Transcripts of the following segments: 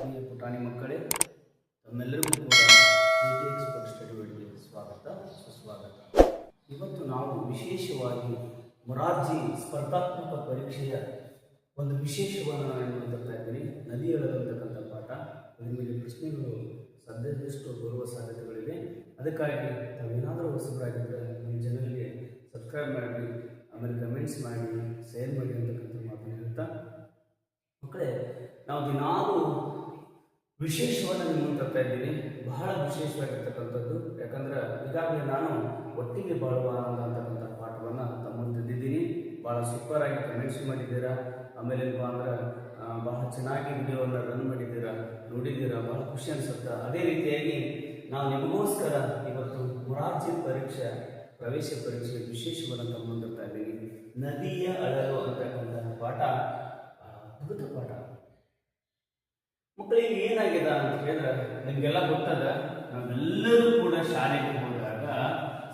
ಪ್ರಿಯ ಪುಟಾಣಿ ಮಕ್ಕಳೇ, ತಮ್ಮೆಲ್ಲರಿಗೂ ಕೂಡ ಎಕ್ಸ್ಪರ್ಟ್ ಸ್ಟಡಿಗಳಿಗೆ ಸ್ವಾಗತ, ಸುಸ್ವಾಗತ. ಇವತ್ತು ನಾವು ವಿಶೇಷವಾಗಿ ಮೊರಾರ್ಜಿ ಸ್ಪರ್ಧಾತ್ಮಕ ಪರೀಕ್ಷೆಯ ಒಂದು ವಿಶೇಷವನ್ನು ನಾನು ನೋಡ್ತಾ ಇದ್ದೀನಿ ನದಿಯೊಳಗಿರತಕ್ಕಂಥ ಪಾಠ. ಅದರ ಮೇಲೆ ಪ್ರಶ್ನೆಗಳು ಸದ್ಯದಷ್ಟು ಬರುವ ಸಾಧ್ಯತೆಗಳಿವೆ. ಅದಕ್ಕಾಗಿ ತಾವೇನಾದರೂ ಹೊಸಬರಾಗಿದ್ದರೆ ನಮ್ಮ ಜನರಿಗೆ ಸಬ್ಸ್ಕ್ರೈಬ್ ಮಾಡಿ, ಆಮೇಲೆ ಕಮೆಂಟ್ಸ್ ಮಾಡಿ, ಶೇರ್ ಮಾಡಿ ಅಂತಕ್ಕಂಥ ಮಾತನ್ನು ಹೇಳ್ತಾ. ಮಕ್ಕಳೇ, ನಾವು ದಿನಾಲು ವಿಶೇಷವನ್ನು ನಿಮ್ಮನ್ನು ತರ್ತಾ ಇದ್ದೀನಿ. ಬಹಳ ವಿಶೇಷವಾಗಿರ್ತಕ್ಕಂಥದ್ದು. ಯಾಕಂದ್ರೆ ಈಗಾಗಲೇ ನಾನು ಒಟ್ಟಿಗೆ ಬಾಳುವ ಅಂತಕ್ಕಂಥ ಪಾಠವನ್ನು ತಮ್ಮನ್ನು ತಂದಿದ್ದೀನಿ ಭಾಳ ಸೂಪರ್ ಆಗಿ ಕಮೆಂಟ್ಸ್ ಮಾಡಿದ್ದೀರಾ. ಆಮೇಲೆ ಅಂದ್ರೆ ಬಹಳ ಚೆನ್ನಾಗಿ ವಿಡಿಯೋವನ್ನು ರನ್ ಮಾಡಿದ್ದೀರಾ, ನೋಡಿದ್ದೀರಾ, ಬಹಳ ಖುಷಿ ಅನಿಸುತ್ತೆ. ಅದೇ ರೀತಿಯಾಗಿ ನಾವು ನಿಮಗೋಸ್ಕರ ಇವತ್ತು ಮೊರಾರ್ಜಿ ಪರೀಕ್ಷೆ, ಪ್ರವೇಶ ಪರೀಕ್ಷೆ ವಿಶೇಷವನ್ನು ತಮ್ಮಂದಿರ್ತಾ ಇದ್ದೀನಿ. ನದಿಯ ಅಳಲು ಅಂತಕ್ಕಂಥ ಪಾಠ ಅದ್ಭುತ ಪಾಠ. ಮಕ್ಕಳಿಗೆ ಏನಾಗಿದೆ ಅಂತ ಹೇಳಿದ್ರೆ ನಿಮಗೆಲ್ಲ ಗೊತ್ತದ, ನಾವೆಲ್ಲರೂ ಕೂಡ ಶಾಲೆಗೆ ಹೋದಾಗ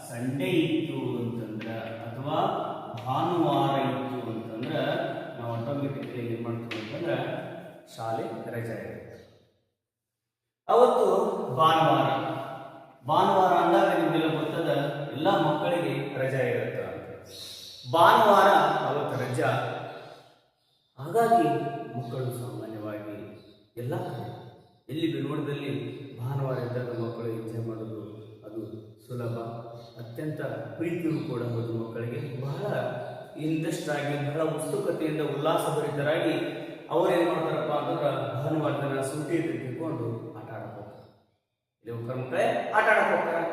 ಸಂಡೇ ಇತ್ತು ಅಂತಂದ್ರೆ ಅಥವಾ ಭಾನುವಾರ ಇತ್ತು ಅಂತಂದ್ರೆ ನಾವು ಆಟೋಮೆಟಿಕ್ಲಿ ಏನು ಮಾಡ್ತೀವಿ ಅಂತಂದ್ರೆ ಶಾಲೆ ರಜೆ ಇರುತ್ತೆ. ಅವತ್ತು ಭಾನುವಾರ. ಭಾನುವಾರ ಅಂದಾಗ ನಿಮಗೆಲ್ಲ ಗೊತ್ತದ, ಎಲ್ಲ ಮಕ್ಕಳಿಗೆ ರಜೆ ಇರುತ್ತೆ ಭಾನುವಾರ ಅವತ್ತು ರಜಾ. ಹಾಗಾಗಿ ಮಕ್ಕಳು ಸಾಮಾನ್ಯವಾಗಿ ಎಲ್ಲ ಕಡೆ. ಎಲ್ಲಿ ಬೆಂಗಳೂರಲ್ಲಿ ಭಾನುವಾರ ಇದ್ದಾಗ ಮಕ್ಕಳು ಎಂಜಾಯ್ ಮಾಡೋದು ಅದು ಸುಲಭ. ಅತ್ಯಂತ ಪ್ರೀತಿಯೂ ಕೂಡ ಹೌದು ಮಕ್ಕಳಿಗೆ. ಬಹಳ ಇಂಟ್ರೆಸ್ಟ್ ಆಗಿ, ಬಹಳ ಉತ್ಸುಕತೆಯಿಂದ, ಉಲ್ಲಾಸಭರಿತರಾಗಿ ಅವರೇನು ಮಾಡ್ತಾರಪ್ಪ ಅಂದ್ರೆ ಭಾನುವಾರ ದಿನ ಸೂಟಿ ತೆಗೆದುಕೊಂಡು ಆಟ ಆಡಕ್ಕೆ ಹೋಗ್ತಾರೆ. ಇಲ್ಲಿ ಮಕ್ಕಳೇ ಆಟ ಆಡಕ್ಕೆ ಹೋಗ್ತಾರೆ.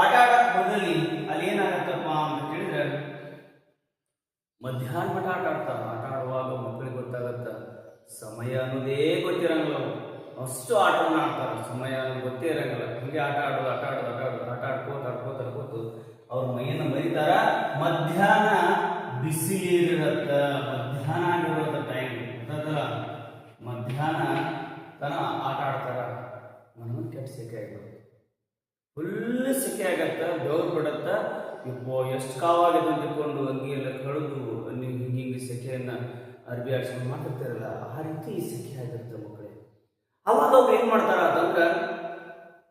ಆಟ ಆಡಕ್ಕೆ ಹೋದಲ್ಲಿ ಅಲ್ಲಿ ಏನಾಗುತ್ತಪ್ಪ ಅಂತ ಕೇಳಿದ್ರೆ ಮಧ್ಯಾಹ್ನ ಮಠ ಆಟ ಆಡ್ತಾರೆ. ಆಟ ಆಡುವಾಗ ಮಕ್ಕಳಿಗೆ ಗೊತ್ತಾಗತ್ತ ಸಮಯ ಅನ್ನೋದೇ ಗೊತ್ತಿರಂಗಿಲ್ಲ. ಅಷ್ಟು ಆಟವನ್ನು ಆಡ್ತಾರೆ. ಸಮಯ ಗೊತ್ತೇ ಇರಂಗಿಲ್ಲ. ಹೀಗೆ ಆಟ ಆಡೋದು ಆಟ ಆಡೋದು ಆಟ ಆಡೋದು, ಆಟ ಆಡ್ಕೋತ ಆಡ್ಕೋತ ಆಡ್ಕೋತು ಅವ್ರ ಮೈಯನ್ನು ಮರಿತಾರ. ಮಧ್ಯಾಹ್ನ ಬಿಸಿಲಿರತ್ತ ಮಧ್ಯಾಹ್ನ ಆಗಿರೋದ ಟೈಮ್ ಗೊತ್ತಲ್ಲ ಮಧ್ಯಾಹ್ನ ತನ ಆಟ ಆಡ್ತಾರ. ನನಗೆ ಕೆಟ್ಟ ಸೆಕೆ ಫುಲ್ ಸೆಕೆ ಆಗತ್ತೆ, ಬೆವರು ಬಿಡತ್ತ. ಇಪ್ಪೋ ಎಷ್ಟು ಕಾವಾಗಿದೆ ಅಂದ್ಕೊಂಡು ಅಂಗಿ ಎಲ್ಲ ಕಳೆದು ನೀವು ಹಿಂಗೆ ಹಿಂಗೆ ಸೆಕೆಯನ್ನ ಅರ್ಬಿ ಆಡ್ಸ್ಕೊಂಡು ಮಾತಾಡ್ತಾರಲ್ಲ, ಆ ರೀತಿ ಸಖಿ ಆಗಿರುತ್ತೆ ಮಕ್ಕಳೇ. ಅವಾಗ ಅವ್ರು ಏನು ಮಾಡ್ತಾರ ಅಂತಂದ್ರೆ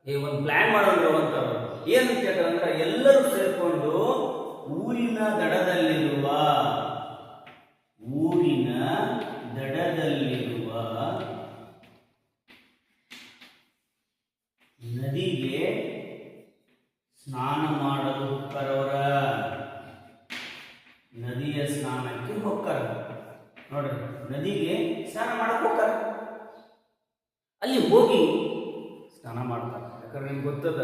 ಈ ಒಂದು ಪ್ಲಾನ್ ಮಾಡೋರು ಅಂತ ಏನು ಕೇಳ್ತಾರಂದ್ರೆ ಎಲ್ಲರೂ ಸೇರ್ಕೊಂಡು ಊರಿನ ದಡದಲ್ಲಿರುವ ಊರಿನ ದಡದಲ್ಲಿರುವ ನದಿಗೆ ಸ್ನಾನ ಮಾಡಲು ಹೋಗ್ತಾರವರ. ನದಿಯ ಸ್ನಾನಕ್ಕೆ ಹೋಗ್ತಾರ. ನೋಡ್ರಿ, ನದಿಗೆ ಸ್ನಾನ ಮಾಡಕ್ ಹೋಗ್ತಾರೆ. ಅಲ್ಲಿ ಹೋಗಿ ಸ್ನಾನ ಮಾಡ್ತಾರೆ. ಯಾಕಂದ್ರೆ ನಿಮ್ಗೆ ಗೊತ್ತದ,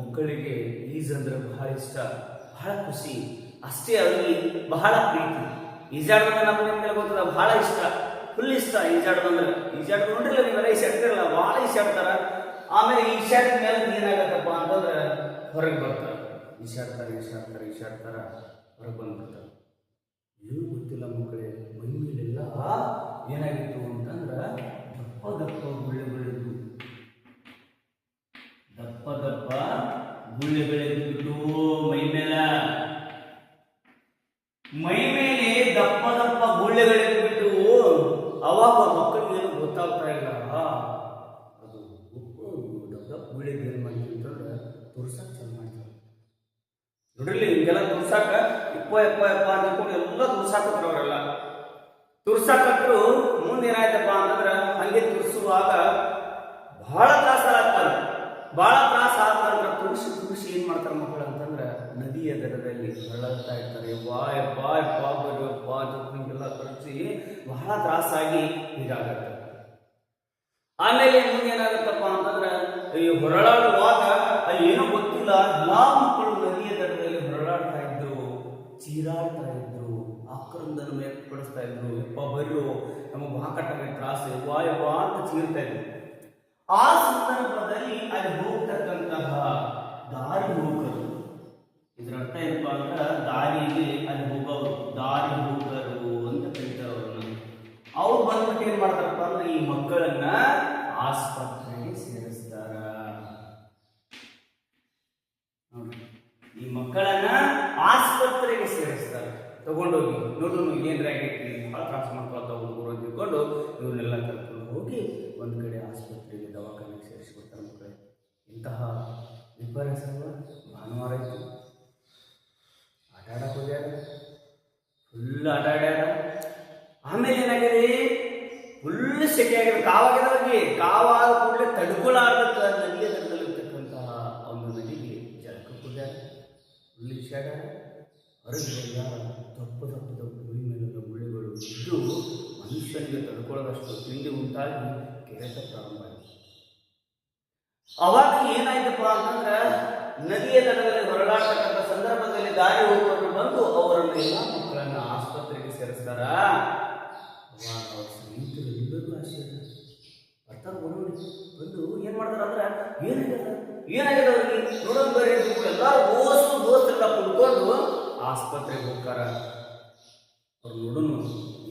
ಮಕ್ಕಳಿಗೆ ಈಜ್ ಅಂದ್ರೆ ಬಹಳ ಇಷ್ಟ, ಬಹಳ ಖುಷಿ. ಅಷ್ಟೇ ಅವರಿಗೆ ಬಹಳ ಪ್ರೀತಿ. ಈಜಾಡ್ದಂದ್ರೆ ನಮ್ಗೆ ನಿಮ್ಗೆಲ್ಲ ಗೊತ್ತದ, ಬಹಳ ಇಷ್ಟ. ಫುಲ್ ಇಷ್ಟ ಈಜಾಡೋದಂದ್ರೆ ಈಜಾಡೋದು ನೋಡ್ರಿಲ್ಲ ನೀವೆಲ್ಲ ಈಜಾಡ್ತಿರಲ್ಲ ಬಹಳ ಈಜಾಡ್ತಾರ ಆಮೇಲೆ ಈಶಾಡಿದ ಮೇಲೆ ಏನಾಗತ್ತಪ್ಪ ಅಂತಂದ್ರೆ ಹೊರಗೆ ಬರ್ತಾರೆ. ಈಶಾಡ್ತಾರೆ ಈಶಾಡ್ತಾರೆ ಈಶಾಡ್ತಾರ ಹೊರಗೆ ಬಂದ್ಬಿಡ್ತಾರೆ. ಏನು ಗೊತ್ತಿಲ್ಲ ಮಕ್ಕಳೇ ಮೈ ಏನಾಗಿತ್ತು ಅಂತಂದ್ರೆ ದಪ್ಪ ದಪ್ಪ ಗುಳ್ಳೆ ಬೆಳೆದು, ದಪ್ಪ ದಪ್ಪ ಗುಳ್ಳೆ ಬೆಳೆದ್ಬಿಟ್ಟು ಮೈ ಮೇಲ. ಮೈ ಮೇಲೆ ದಪ್ಪ ದಪ್ಪ ಗುಳ್ಳೆಗಳಿದ್ಬಿಟ್ಟು ಅವಾಗ ಮಕ್ಕಳಿಗೆ ಗೊತ್ತಾಗ್ತಾ ಇಲ್ಲ. ಅದು ದಪ್ಪ ಗುಳ್ಳೆಗೆ ಏನು ಮಾಡ್ತೀವಿ ಅಂತಂದ್ರೆ ತುರ್ಸಕ್ ಚಂದ ಮಾಡ್ತಾರೆ. ನೋಡ್ರಿ ಹಿಂಗೆಲ್ಲ ತುರ್ಸಾಕ ಇಪ್ಪ ಎಪ್ಪ ಎಪ್ಪ ಅಂತ ಎಲ್ಲ ತುರ್ಸಾಕತ್ರ ಅವರೆಲ್ಲ ತುರ್ಸಾಕತ್ರು ಮುಂದೇನಾಯ್ತಪ್ಪ ಅಂತಂದ್ರೆ ಹಂಗೆ ತುರ್ಸುವಾಗ ಬಹಳ ತ್ರಾಸ ಆಗ್ತಾರೆ. ಬಹಳ ತ್ರಾಸ ಆದ್ರೆ ತುರ್ಸಿ ತುಳಸಿ ಏನ್ ಮಾಡ್ತಾರೆ ಮಕ್ಕಳು ಅಂತಂದ್ರೆ ನದಿಯ ದರದಲ್ಲಿ ಹೊರಳ್ತಾ ಇರ್ತಾರೆ. ಯಪ್ಪ ಬಾ ಯಪ್ಪ ಅಂತ ಹಿಂಗೆಲ್ಲ ತುರ್ಸಿ ಬಹಳ ತ್ರಾಸಾಗಿ ಇದಾಗತ್ತೆ. ಆಮೇಲೆ ಮುಂದೇನಾಗುತ್ತಪ್ಪ ಅಂತಂದ್ರೆ ಈ ಹೊರಳಾಡುವಾಗ ಅಲ್ಲಿ ಏನೋ ಗೊತ್ತಿಲ್ಲ, ಎಲ್ಲಾ ಮಕ್ಕಳು ನದಿಯ ದರದಲ್ಲಿ ಹೊರಳಾಡ್ತಾ ಇದ್ರು, ಚೀರಾಡ್ತಾ ಇದ್ರು. ಆಕ್ರಂದನ ವ್ಯಕ್ತಪಡಿಸ್ತಾ ಇದ್ರು. ಯಪ್ಪ ಬರೋ ನಮಗೆ ವಾಕಟ್ಟಕ್ಕೆ ತ್ರಾಸು ವಾ ಯವ್ವ ಅಂತ ಚೀರ್ತಾ ಇದ್ರು. ಆ ಸಂದರ್ಭದಲ್ಲಿ ಅಲ್ಲಿ ಹೋಗ್ತಕ್ಕಂತಹ ದಾರಿ ಹೋಗರು ಇದರ ಅರ್ಥ ಏನಪ್ಪ ಅಂದ್ರೆ ದಾರಿಯಲ್ಲಿ ಅಲ್ಲಿ ಹೋಗೋರು, ದಾರಿ ಹೋಗರು ಅಂತ ಕರೀತಾರೆ ಅವ್ರನ್ನ ಅವ್ರು ಬಂದ್ಬಿಟ್ಟು ಏನ್ ಮಾಡ್ತಾರಪ್ಪ ಅಂದ್ರೆ ಈ ಮಕ್ಕಳನ್ನ ಆಸ್ಪತ್ರೆಗೆ ಸೇರಿಸ್ತಾರ ನೋಡ್ರಿ ಈ ಮಕ್ಕಳನ್ನ ಆಸ್ಪತ್ರೆಗೆ ಸೇರಿಸ್ತಾರೆ ತಗೊಂಡೋಗಿ ಏನು ಆಗೈತಿ? ಭಾಳ ತ್ರಾಸ ಮಾಡ್ಕೊಳ್ತಾ ಹುಡುಗರು ತಿಳ್ಕೊಂಡು ಇವನ್ನೆಲ್ಲ ಕರ್ಕೊಂಡು ಹೋಗಿ ಒಂದು ಕಡೆ ಆಸ್ಪತ್ರೆ ಇಂತಹ ವಿಪರ್ಯಾಸಗಳು ಭಾನುವಾರ ಇತ್ತು. ಆಟ ಆಡಕ್ಕೆ ಹೋಗ್ಯಾರ. ಫುಲ್ ಆಟ ಆಡ್ಯಾರ. ಆಮೇಲೆ ಏನಾಗಿದೆ ಫುಲ್ ಸೆಕೆ ಆಗಿದೆ ಕಾವಾಗಿದವ್ರಿಗೆ ಕಾವಾದ ಕೂಡಲೇ ತಡ್ಕೊಳ್ಳಾರ್ದಕ್ಕ ನದಿಯ ದಡದಲ್ಲಿರ್ತಕ್ಕಂತಹ ಒಂದು ನದಿಗೆ ಜಲಕ್ಕೆ ಹೋಗ್ಯಾರ ಫುಲ್ ವಿಷಯ ಹೊರಗೆ ಬಂದಾಗ ದಪ್ಪ ದಪ್ಪ ದಪ್ಪ ಗುರಿ ಮೇಲಿನ ಗುಳ್ಳೆಗಳು ಇದ್ದು ಮನುಷ್ಯನಿಗೆ ತಡ್ಕೊಳ್ಳೋದಷ್ಟು ತಿಂಡಿ ಉಂಟಾಗಿ ಕೆರೆತ ಪ್ರಾರಂಭ ಆಯಿತು. ಅವಾಗ ಏನಾಯ್ತಪ್ಪ ಅಂತಂದ್ರೆ ನದಿಯ ದಡದಲ್ಲಿ ಹೊರಡಾಡ್ತಕ್ಕಂಥ ಸಂದರ್ಭದಲ್ಲಿ ದಾರಿ ಹೋಗೋರು ಬಂದು ಅವರನ್ನು ಎಲ್ಲ ಮಕ್ಕಳನ್ನ ಆಸ್ಪತ್ರೆಗೆ ಸೇರಿಸ್ತಾರ? ಅವ್ರ ಅರ್ಥ ಬರೋಡಿ ಬಂದು ಏನ್ ಮಾಡ್ತಾರ ಅಂದ್ರೆ ಏನಾಗ್ಯದ? ಏನಾಗ್ಯದ ಅವ್ರಿಗೆ? ನೋಡೋದು ಬರೀ ಎಲ್ಲರೂ ದೋಸ್ತು ದೋಸ್ತರೆಲ್ಲ ಕುಡ್ಕೊಂಡು ಆಸ್ಪತ್ರೆಗೆ ಹೋಗ್ತಾರ. ಅವ್ರು ನೋಡೋನು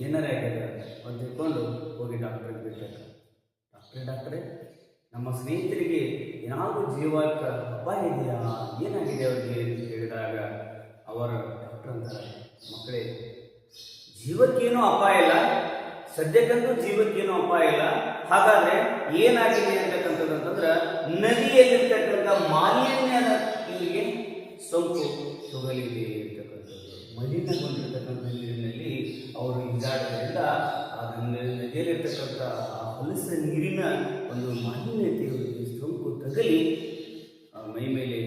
ಏನಾರೇ ಆಗ್ಯದ ಅಂತ ತಿಳ್ಕೊಂಡು ಭೇಟಿಯಾಗ ಡಾಕ್ಟ್ರೇ ಡಾಕ್ಟ್ರೇ, ನಮ್ಮ ಸ್ನೇಹಿತರಿಗೆ ಏನಾದರೂ ಜೀವಕ್ಕೆ ಅಪಾಯ ಇದೆಯಾ? ಏನಾಗಿದೆ ಅವರಿಗೆ ಅಂತ ಹೇಳಿದಾಗ ಅವರ ಡಾಕ್ಟರ್ ಅಂತಾರೆ, ಮಕ್ಕಳೇ, ಜೀವಕ್ಕೇನೂ ಅಪಾಯ ಇಲ್ಲ. ಸದ್ಯಕ್ಕಂತೂ ಜೀವಕ್ಕೇನೂ ಅಪಾಯ ಇಲ್ಲ. ಹಾಗಾದ್ರೆ ಏನಾಗಿದೆ ಅಂತಕ್ಕಂಥದ್ದು ಅಂತಂದ್ರೆ, ನದಿಯಲ್ಲಿರ್ತಕ್ಕಂಥ ಮಾಲಿನ್ಯದ ಇಲ್ಲಿಗೆ ಸೋಂಕು ತೊಗಲಿದೆ ಅಂತಕ್ಕಂಥದ್ದು. ಮಲಿನಗೊಂಡಿರ್ತಕ್ಕಂಥ ನೀರಿನಲ್ಲಿ ಅವರು ಈಜಾಡೋದ್ರಿಂದ ನದಿಯಲ್ಲಿರ್ತಕ್ಕಂಥ ಆ ಹೊಲಸ ನೀರಿನ ಒಂದು ಮಾಲಿನ್ಯತೆಯು ಸೋಂಕು ತಗಲಿ, ಆ ಮೈ ಮೇಲೆ,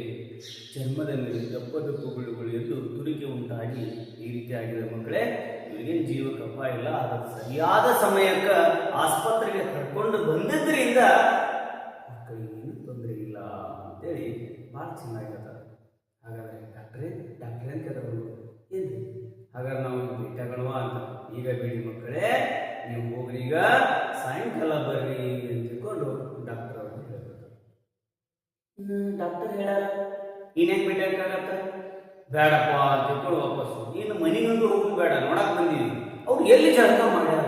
ಚರ್ಮದ ಮೇಲೆ ದಪ್ಪ ದಪ್ಪುಗಳು ಎದ್ದು ತುರಿಕೆ ಉಂಟಾಗಿ ಈ ರೀತಿ ಆಗಿದೆ ಮಕ್ಕಳೇ ಇವರಿಗೇನು ಜೀವಕ್ಕೆ ಅಪಾಯ ಇಲ್ಲ. ಆದ ಸರಿಯಾದ ಸಮಯಕ್ಕೆ ಆಸ್ಪತ್ರೆಗೆ ಕರ್ಕೊಂಡು ಬಂದಿದ್ದರಿಂದ ಮಕ್ಕಳಿಗೇನು ತೊಂದರೆ ಇಲ್ಲ ಅಂತೇಳಿ ಭಾಳ ಚೆನ್ನಾಗಿರ್ತದೆ ಹಾಗಾದ್ರೆ ಡಾಕ್ಟ್ರೇ ಡಾಕ್ಟ್ರೇ ಅಂತ ಹೇಳಿದ್ರು ಏನು ಹಾಗಾದ್ರೆ ನಾವು ಭೇಟಿಯಾಗೋಣವಾ ಅಂತ. ಈಗ ಬೇಡಿ ಮಕ್ಕಳೇ ನೀವು ಹೋಗ್ರಿ. ಈಗ ಸಾಯಂಕಾಲ ಬರ್ರಿ ಅಂತ ತಿಳ್ಕೊಂಡು ಡಾಕ್ಟರ್ ಅವ್ರಿಗೆ ಹೇಳ್ಬೇಕು. ಡಾಕ್ಟರ್ ಹೇಳ ಇನ್ನೇನು ಭೇಟಿಯಾಗತ್ತ ಬೇಡಪ್ಪ ಅಂತ ತಿಳ್ಕೊಂಡು ವಾಪಸ್ಸು ಇನ್ನು ಮನೆಗೊಂದು ಹೋಗೋದು ಬೇಡ ನೋಡಕ್ ಬಂದೀವಿ ಅವ್ರು ಎಲ್ಲಿ ಜಳಕ ಮಾಡ್ಯಾರ?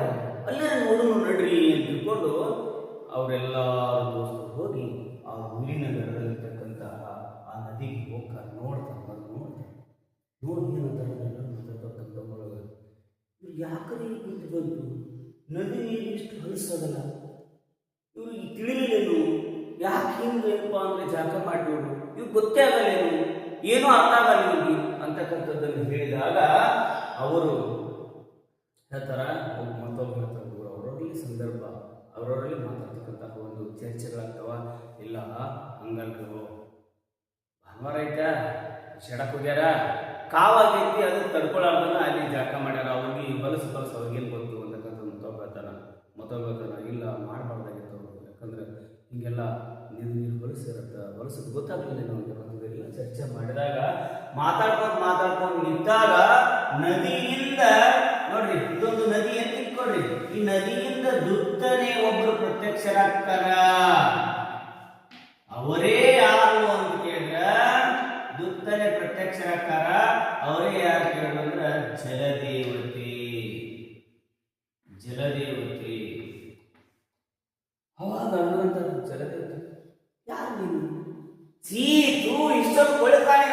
ಅಲ್ಲೇ ನೋಡು ನಡ್ರಿ ಅಂತ ತಿಳ್ಕೊಂಡು ಅವರೆಲ್ಲ ದೋಸ್ತರು ಹೋಗಿ ಆ ಹುಲ್ಲಿನ ದಡದಲ್ಲಿರ್ತಕ್ಕಂತಹ ಆ ನದಿಗೆ ಹೋಗ್ತಾರೆ ನೋಡ್ತಾರೆ ಬಂದು ನೋಡ್ತಾರೆ ನೋಡಿ ಏನಂತಾರೆ ಮಾತಾಡ್ತಕ್ಕಂಥ ಒಳಗೆ ಇವ್ರು ಯಾಕರೆ ಗುಂತು ಬಂತು ನದಿ ನೀರು ಇಷ್ಟು ಹರಿಸೋದಲ್ಲ ಇವ್ರಿಗೆ ತಿಳಿಲಿಲ್ಲೇನು? ಯಾಕೆ ಹಿಂಗೆ ಏನಪ್ಪ ಅಂದ್ರೆ ಜಾಗ ಮಾಡಿದ್ರು ಇವ್ರು ಗೊತ್ತೇ ಆಗಲ್ಲೇನು? ಏನೂ ಅರ್ಥ ಆಗಲ್ಲ ಇವ್ರಿಗೆ ಅಂತಕ್ಕಂಥದ್ದನ್ನು ಹೇಳಿದಾಗ ಅವರು ಹೇಳ್ತಾರ ಮತ್ತೊಬ್ಬ ಹೇಳ್ತಾರೆ, ಗುರು ಅವರಲ್ಲಿ ಸಂದರ್ಭ, ಅವರವರಲ್ಲಿ ಮಾತಾಡ್ತಕ್ಕಂತಹ ಒಂದು ಚರ್ಚೆಗಳಾಗ್ತವ? ಇಲ್ಲ, ಹಂಗಲ್ರು. ಭಾನುವಾರ ಐತಾ ಶಡಕ್ ಹೋಗ್ಯಾರ? ಕಾವಾಗೈತಿ ಅದು ತಡ್ಕೊಳ್ಳಾರ್ದನ್ನ ಅಲ್ಲಿ ಜಾಕ ಮಾಡ್ಯಾರ. ಅವ್ರಿಗೆ ಬಲಸು ಬಲಸು ಅವ್ರಿಗೇನು ಗೊತ್ತು ಅಂತಕ್ಕಂಥ ಮತ್ತೊಬ್ಬ ಹೇಳ್ತಾನ ಮತ್ತೊಬ್ಬ ಇಲ್ಲ ಮಾಡಬಾರ್ದಾಗಿತ್ತು ಯಾಕಂದ್ರೆ ಹಿಂಗೆಲ್ಲ ನೀರು ನೀರು ಹೊಲಸಿರತ್ತ ಹೊಲಸು ಗೊತ್ತಾಗಲಿಲ್ಲ ಅಂತಕ್ಕಂಥದ್ದೆಲ್ಲ ಚರ್ಚೆ ಮಾಡಿದಾಗ, ಮಾತಾಡ್ಕೊಂಡು ಮಾತಾಡ್ಕೊಂಡು ನಿಂತಾಗ ನದಿಯಿಂದ, ನೋಡ್ರಿ, ಇದೊಂದು ನದಿ ಅಂತ ಇಟ್ಕೊಳ್ರಿ ಈ ನದಿಯಿಂದ ದುತ್ತನೆ ಒಬ್ಬರು ಪ್ರತ್ಯಕ್ಷರಾಗ್ತಾರ. ಅವರೇ ಯಾರು ಅಂತ ಕೇಳಿದ್ರ, ದುತ್ತನೆ ಪ್ರತ್ಯಕ್ಷರಾಗ್ತಾರ. ಅವರೇ ಯಾರು ಕೇಳಿದ್ರ ಜಲದೇವತೆ ಜಲದೇವತೆ ಅವಾಗ ಅನ್ನುವಂತ ಜಲದೇವತೆ ಯಾರು ನೀನು? ಚೀತು ಇಷ್ಟೊಂದು ಕೊಳ್ತಾನೆ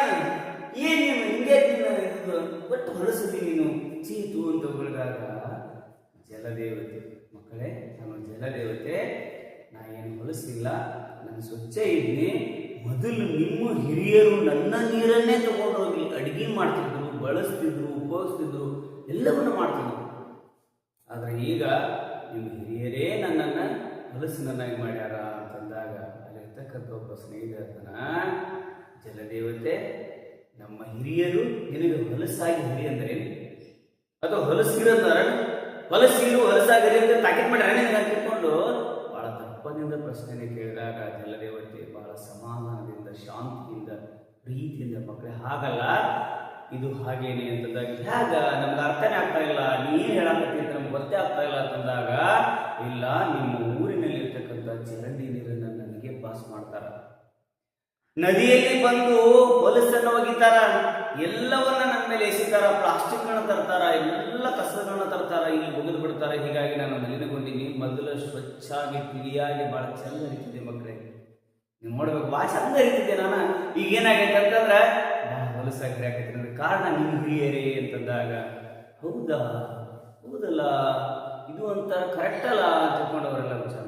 ಏನ್ ನೀನು? ಹಿಂಗೆ ನೀನು ಇದು ಒಟ್ಟು ಹೊಲಸದಿ ನೀನು? ಚೀತು ಅಂತ ಹೊಗಳಿದಾಗ ಜಲದೇವತೆ. ಮಕ್ಕಳೇ, ನಾನು ಜಲದೇವತೆ. ನಾ ಏನು ಹೊಲಸಿಲ್ಲ. ನಾನು ಸ್ವಚ್ಛ ಇದ್ದೀನಿ. ಮೊದಲು ನಿಮ್ಮ ಹಿರಿಯರು ನನ್ನ ನೀರನ್ನೇ ತಗೊಂಡು ಹೋಗಿ ಅಡಿಗೆ ಮಾಡ್ತಿದ್ರು, ಬಳಸ್ತಿದ್ರು, ಉಪಯೋಗಿಸ್ತಿದ್ರು, ಎಲ್ಲವನ್ನು ಮಾಡ್ತಿದ್ರು. ಆದರೆ ಈಗ ನಿಮ್ಮ ಹಿರಿಯರೇ ನನ್ನನ್ನು ಹೊಲಸಿನನ್ನಾಗಿ ಮಾಡ್ಯಾರ. ಅಲ್ಲಿರ್ತಕ್ಕಂಥ ಒಬ್ಬ ಸ್ನೇಹಿತ ಹೇಳ್ತಾನ ಜಲದೇವತೆ, ನಮ್ಮ ಹಿರಿಯರು, ನಿನಗೆ ಹೊಲಸಾಗಿ ಹಿರಿ ಅಂದ್ರೆ ಅಥವಾ ಹೊಲಸಿರಂದಾರ ಹೊಲಸಿರು, ಹೊಲಸಾಗಿರಿ ಅಂತ ತಾಕೀತ್ ಮಾಡ್ರೆ ತಿಳ್ಕೊಂಡು ಬಹಳ ತಪ್ಪದಿಂದ ಪ್ರಶ್ನೆ ಕೇಳಿದಾಗ ಜಲದೇವತೆ ಬಹಳ ಸಮಾಧಾನದಿಂದ, ಶಾಂತಿಯಿಂದ, ಪ್ರೀತಿಯಿಂದ ಮಕ್ಕಳೇ, ಹಾಗಲ್ಲ, ಇದು ಹಾಗೇನೆ ಅಂತಂದಾಗ ಹೇಗ ನಮ್ಗೆ ಅರ್ಥನೇ ಆಗ್ತಾ ಇಲ್ಲ. ನೀನು ಹೇಳಕತ್ತಿ ನಮ್ಗೆ ಗೊತ್ತೇ ಆಗ್ತಾ ಇಲ್ಲ ಅಂತಂದಾಗ, ಇಲ್ಲ, ನಿಮ್ಮ ಊರಿನಲ್ಲಿರ್ತಕ್ಕಂಥ ಚರಂಡಿ ನೀರನ್ನು ನನಗೆ ಪಾಸ್ ಮಾಡ್ತಾರ. ನದಿಯಲ್ಲಿ ಬಂದು ಹೊಲಸನ್ನು ಒಗಿತಾರ, ಎಲ್ಲವನ್ನ ನನ್ನ ಮೇಲೆ ಎಸಿತಾರ ಪ್ಲಾಸ್ಟಿಕ್ ಅನ್ನ ತರ್ತಾರ, ಎಲ್ಲ ಕಸಗಳನ್ನ ತರ್ತಾರ, ಇಲ್ಲಿ ಮುಗಿದು ಬಿಡ್ತಾರ. ಹೀಗಾಗಿ ನಾನು ಮಲಿನಗೊಂಡಿನಿ ಮೊದಲು ಸ್ವಚ್ಛಾಗಿ, ತಿಳಿಯಾಗಿ ಬಹಳ ಚಂದ ಇರ್ತಿದ್ದೆ ಮಕ್ಕಳೇ. ನೀವು ನೋಡ್ಬೇಕು, ಭಾಳ ಚಂದ ಇರ್ತಿದ್ದೆ ನಾನು. ಈಗ ಏನಾಗೈತೆ ಅಂತಂದ್ರೆ ಭಾಳ ಹೊಲಸಾಗಿ ಆಗೈತೆ ಕಾರಣ ನಿಮ್ಮ ಹಿರಿಯರೇ ಅಂತಂದಾಗ, ಹೌದಾ? ಹೌದಲ್ಲ. ಇದು ಅಂತ ಕರೆಕ್ಟ್ ಅಲ್ಲ ಅಂತ ತಿಳ್ಕೊಂಡವರೆಲ್ಲ ವಿಚಾರ.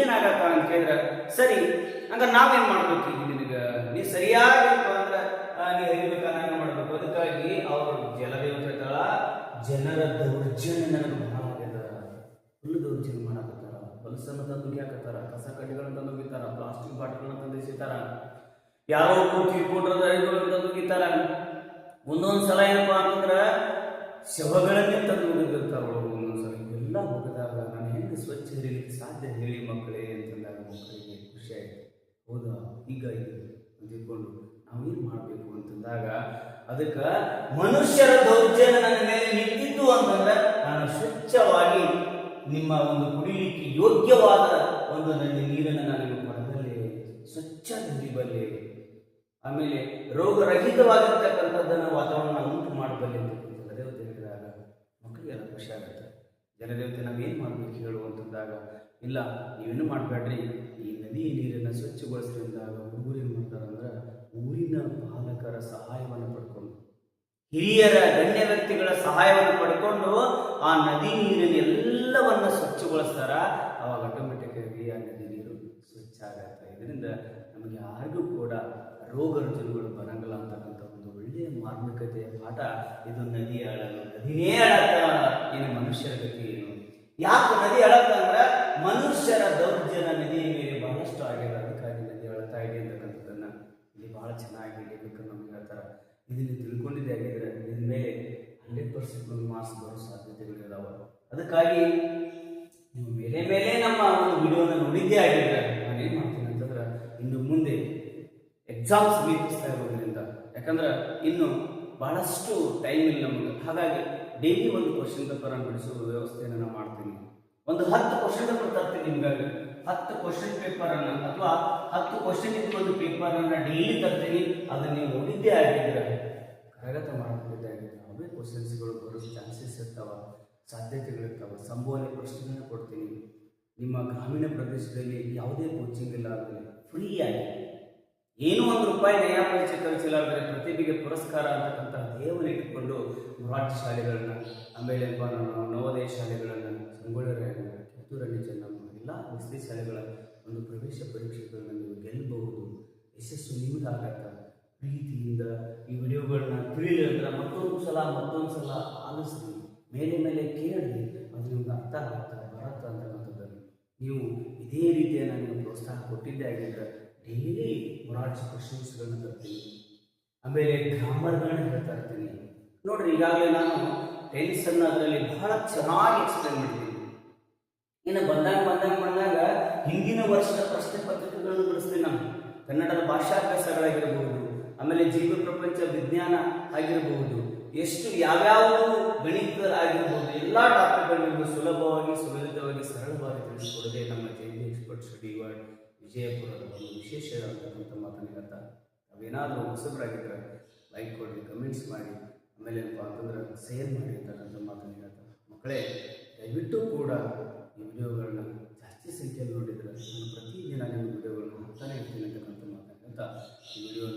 ಏನಾಗತ್ತ ಅಂತ ಕೇಳಿದ್ರೆ, ಸರಿ, ಹಂಗ ನಾವೇನ್ ಮಾಡ್ಬೇಕು ಈಗ ನಿನಗೆ? ನೀ ಸರಿಯಾಗಿಪ್ಪ ಅಂದ್ರೆ ನೀ ಹರಿಬೇಕ ನಾನು ಮಾಡ್ಬೇಕು. ಅದಕ್ಕಾಗಿ ಅವರು ಜಲದೇವತೆ ಹೇಳ್ತಾಳ. ಜನರ ದೌರ್ಜನ್ಯ ನನಗೆ ಬಹಳ ಫುಲ್ ದೌರ್ಜನ್ಯ ಮಾಡಾಕತ್ತಾರ. ಹೊಲಸನ್ನು ತಂದು ಹಾಕತ್ತಾರ ಕಸ ಕಡ್ಡಿಗಳನ್ನ ತಂದು ಹೋಗಿತಾರ ಪ್ಲಾಸ್ಟಿಕ್ ಬಾಟಲ್ಗಳನ್ನ ತಂದು ಎಸಿತಾರ. ಯಾರೋ ಕೂತಿ ಕೊಟ್ರದ ತಂದು ಹೋಗಿತಾರ ಒಂದೊಂದು ಸಲ ಏನಪ್ಪಾ ಅಂತಂದ್ರ, ಶವಗಳನ್ನೇ ತಂದು ಒಗಿದಿರ್ತಾರ ಇರಲಿಕ್ಕೆ ಸಾಧ್ಯ? ಹೇಳಿ ಮಕ್ಕಳೇ ಅಂತಂದಾಗ ಮಕ್ಕಳಿಗೆ ಖುಷಿ ಆಯ್ತು. ಹೌದಾ? ಈಗ ಇದು ನಾವೇನು ಮಾಡಬೇಕು ಅಂತಂದಾಗ ಅದಕ್ಕೆ ಮನುಷ್ಯರ ದೌರ್ಜನ್ಯ ನನ್ನ ಮೇಲೆ ನಿಂತಿದ್ದು ಅಂತಂದ್ರೆ ನಾನು ಸ್ವಚ್ಛವಾಗಿ ನಿಮ್ಮ ಒಂದು ಕುಡಿಲಿಕ್ಕೆ ಯೋಗ್ಯವಾದ ಒಂದು ನನ್ನ ನೀರನ್ನು ನನಗೆ ಕೊಡಬಲ್ಲೆ ಸ್ವಚ್ಛ ಹಿಡಿಬಲ್ಲೆ ಆಮೇಲೆ ರೋಗರಹಿತವಾಗಿರ್ತಕ್ಕಂಥದ್ದನ್ನು ವಾತಾವರಣ ಉಂಟು ಮಾಡಬಲ್ಲೆ ಅಂತ ಜನದೇವತೆ ಹೇಳಿದಾಗ ಮಕ್ಕಳಿಗೆಲ್ಲ ಖುಷಿ ಆಗುತ್ತೆ ಜನದೇವತೆ ನಾವೇನು ಮಾಡಬೇಕು ಹೇಳು ಅಂತಂದಾಗ ಇಲ್ಲ, ನೀವೇನು ಮಾಡಬೇಡ್ರಿ. ಈ ನದಿ ನೀರನ್ನು ಸ್ವಚ್ಛಗೊಳಿಸ್ರಿ ಅಂದಾಗ ಹುಡುಗರು ಏನು ಮಾಡ್ತಾರಂದ್ರೆ ಊರಿನ ಪಾಲಕರ ಸಹಾಯವನ್ನು ಪಡ್ಕೊಂಡು, ಹಿರಿಯರ ಗಣ್ಯ ವ್ಯಕ್ತಿಗಳ ಸಹಾಯವನ್ನು ಪಡ್ಕೊಂಡು ಆ ನದಿ ನೀರಿನ ಎಲ್ಲವನ್ನ ಸ್ವಚ್ಛಗೊಳಿಸ್ತಾರ. ಅವಾಗ ಆಟೋಮೆಟಿಕ್ ಆಗಿ ಆ ನದಿ ನೀರು ಸ್ವಚ್ಛ ಆಗತ್ತೆ ಇದರಿಂದ ನಮಗೆ ಯಾರಿಗೂ ಕೂಡ ರೋಗ ರುಜಿನಗಳು ಬರಂಗಿಲ್ಲ ಅಂತಕ್ಕಂಥ ಒಂದು ಒಳ್ಳೆಯ ಮಾರ್ಮಿಕತೆಯ ಪಾಠ ಇದು ನದಿ ಆಳಲ್ಲ ನದಿನೇ ಆಳತ್ತ ಏನು ಮನುಷ್ಯರ ಏನು ಯಾಕೆ ನದಿ ಹೇಳತ್ತಂದ್ರೆ ಮನುಷ್ಯರ ದೌರ್ಜನ್ಯ ನದಿಯ ಮೇಲೆ ಬಹಳಷ್ಟು ಅದಕ್ಕಾಗಿ ನದಿ ಅಳತಾ ಇದೆ ಅಂತಕ್ಕಂಥದ್ದನ್ನು ಇಲ್ಲಿ ಬಹಳ ಚೆನ್ನಾಗಿ ಲೇಖಕರು ನಮ್ಗೆ ಹೇಳ್ತಾರೆ. ಇದನ್ನು ತಿಳ್ಕೊಂಡಿದ್ದೆ ಆಗಿದ್ರೆ ಇದ್ರ ಮೇಲೆ ಹಂಡ್ರೆಡ್ ಪರ್ಸೆಂಟ್ ಒಂದು ಮಾರ್ಕ್ಸ್ ಬರೋ ಸಾಧ್ಯತೆಗಳಿದಾವೆ. ಅದಕ್ಕಾಗಿ ನೀವು ಮೇಲೆ ಮೇಲೆ ನಮ್ಮ ಒಂದು ವಿಡಿಯೋನ ನೋಡಿದ್ದೇ ಆಗಿದ್ರೆ ನಾನು ಏನು ಮಾಡ್ತೀನಿ ಅಂತಂದ್ರೆ ಇನ್ನು ಮುಂದೆ ಎಕ್ಸಾಮ್ಸ್ ಸಮೀಪಿಸ್ತಾ ಇರೋದ್ರಿಂದ. ಯಾಕಂದ್ರೆ ಇನ್ನು ಬಹಳಷ್ಟು ಟೈಮ್ ಇಲ್ಲ ನಮಗೆ ಹಾಗಾಗಿ ಡೈಲಿ ಒಂದು ಕ್ವಶನ್ ಪೇಪರ್ ಬಿಡಿಸುವ ವ್ಯವಸ್ಥೆಯನ್ನು ನಾನು ಮಾಡ್ತೀನಿ. ಒಂದು ಹತ್ತು ಕ್ವಶನ್ ಪೇಪರ್ ತರ್ತೀನಿ ನಿಮ್ಗಾಗಿ. ಹತ್ತು ಕ್ವಶನ್ ಪೇಪರ್ ಅನ್ನು ಅಥವಾ ಹತ್ತು ಕ್ವಶನ್ ಇದ್ದು ಒಂದು ಪೇಪರ್ ಅನ್ನು ಡೈಲಿ ತರ್ತೀನಿ. ಅದನ್ನ ನೀವು ನೋಡಿದ್ದೇ ಆಗಿದ್ರೆ, ಕರಗತ ಮಾಡಿದ್ದೇ ಆಗಿದ್ರೆ ಅವೇ ಕ್ವಶನ್ಸ್ಗಳು ಬರೋ ಚಾನ್ಸಸ್ ಇರ್ತಾವ, ಸಾಧ್ಯತೆಗಳಿರ್ತಾವ. ಸಂಭವನೆ ಪ್ರಶ್ನೆಗಳನ್ನ ಕೊಡ್ತೀನಿ. ನಿಮ್ಮ ಗ್ರಾಮೀಣ ಪ್ರದೇಶದಲ್ಲಿ ಯಾವುದೇ ಕೋಚಿಂಗ್ ಇಲ್ಲ ಅಂದರೆ ಫ್ರೀಯಾಗಿ ಏನೋ ಒಂದು ರೂಪಾಯಿ ನಯಾಪರಿಚಯ ಪೈಸೆ ಖರ್ಚಿಲ್ಲಾದ್ರೆ ಪ್ರತಿಭೆಗೆ ಪುರಸ್ಕಾರ ಅಂತಕ್ಕಂಥ ದೇವರು ಇಟ್ಟುಕೊಂಡು ಮರಾಠಿ ಶಾಲೆಗಳನ್ನ ಆಮೇಲೆ ನವೋದಯ ಶಾಲೆಗಳನ್ನು ಸಂಗೊಳ್ಳಿರಾಯಣ್ಣ ಕಿತ್ತೂರಲ್ಲಿ ಚೆನ್ನಮ್ಮ ಎಲ್ಲ ವಸತಿ ಶಾಲೆಗಳ ಒಂದು ಪ್ರವೇಶ ಪರೀಕ್ಷೆಗಳನ್ನ ನೀವು ಗೆಲ್ಲಬಹುದು. ಯಶಸ್ಸು ನಿಮ್ಮದಾಗತ್ತ ಪ್ರೀತಿಯಿಂದ ಈ ವಿಡಿಯೋಗಳನ್ನ ತಿಳಿಲಿಲ್ಲ ಮತ್ತೊಂದು ಸಲ ಮತ್ತೊಂದು ಸಲ ಆಲಿಸ್ರಿ. ಮೇಲೆ ಮೇಲೆ ಕೇಳಿ, ಅದು ನಿಮ್ಗೆ ಅರ್ಥ ಆಗುತ್ತಾ ಭಾರತ ಅಂತಕ್ಕಂಥದ್ದನ್ನು ನೀವು ಇದೇ ರೀತಿಯ ನಿಮ್ಗೆ ಪ್ರೋತ್ಸಾಹ ಕೊಟ್ಟಿದ್ದೆ ಆಗಿದ್ರೆ ಡೈಲಿ ಮೊರಾರ್ಜಿ ಕ್ವಶನ್ಸ್ಗಳನ್ನ ತರ್ತೀನಿ. ಆಮೇಲೆ ಗ್ರಾಮರ್ಗಳನ್ನ ಹೇಳ್ತಾ ಇರ್ತೀನಿ. ನೋಡ್ರಿ, ಈಗಾಗಲೇ ನಾನು ಟೆನ್ಸ್ ಅನ್ನ ಅದರಲ್ಲಿ ಬಹಳ ಚೆನ್ನಾಗಿ ಎಕ್ಸ್ಪ್ಲೈನ್ ಮಾಡಿದ್ದೀನಿ. ಇನ್ನು ಬಂದಾಗ ಬಂದಾಗ ಬಂದಾಗ ಹಿಂದಿನ ವರ್ಷದ ಪ್ರಶ್ನೆ ಪತ್ರಿಕೆಗಳನ್ನು ಬಿಡಿಸ್ತೀನಿ ನಾನು. ಕನ್ನಡದ ಭಾಷಾಭ್ಯಾಸಗಳಾಗಿರಬಹುದು ಆಮೇಲೆ ಜೀವ ಪ್ರಪಂಚ ವಿಜ್ಞಾನ ಆಗಿರಬಹುದು ಎಷ್ಟು ಯಾವ್ಯಾವ ಗಣಿತ ಆಗಿರಬಹುದು ಎಲ್ಲ ಟಾಪಿಕ್ಗಳನ್ನು ಸುಲಭವಾಗಿ, ಸುಲಲಿತವಾಗಿ, ಸರಳವಾಗಿ ತಿಳಿಸಿಕೊಡದೆ ನಮ್ಮ J B expert study world ವಿಜಯಪುರದ ಒಂದು ವಿಶೇಷ ಅಂತಕ್ಕಂಥ ಮಾತನ್ನ ಹೇಳ್ತಾ ಅವೇನಾದರೂ ಹೊಸಬರಾಗಿದ್ದರೆ ಲೈಕ್ ಕೊಡಿ ಕಮೆಂಟ್ಸ್ ಮಾಡಿ, ಆಮೇಲೆ ಏನಪ್ಪ ಅಂತಂದ್ರೆ ಶೇರ್ ಮಾಡಿ ಅಂತಕ್ಕಂಥ ಮಾತನ್ನು ಹೇಳ್ತಾ. ಮಕ್ಕಳೇ, ದಯವಿಟ್ಟು ಕೂಡ ಈ ವಿಡಿಯೋಗಳನ್ನ ಜಾಸ್ತಿ ಸಂಖ್ಯೆಯಲ್ಲಿ ನೋಡಿದ್ರೆ ನಾನು ಪ್ರತಿದಿನ ನಿಮ್ಮ ವಿಡಿಯೋಗಳನ್ನ ನೋಡ್ತಾನೆ ಇರ್ತೀನಿ ಅಂತಕ್ಕಂಥ ಮಾತನ್ನು ಹೇಳ್ತಾ, ಈ ವಿಡಿಯೋನ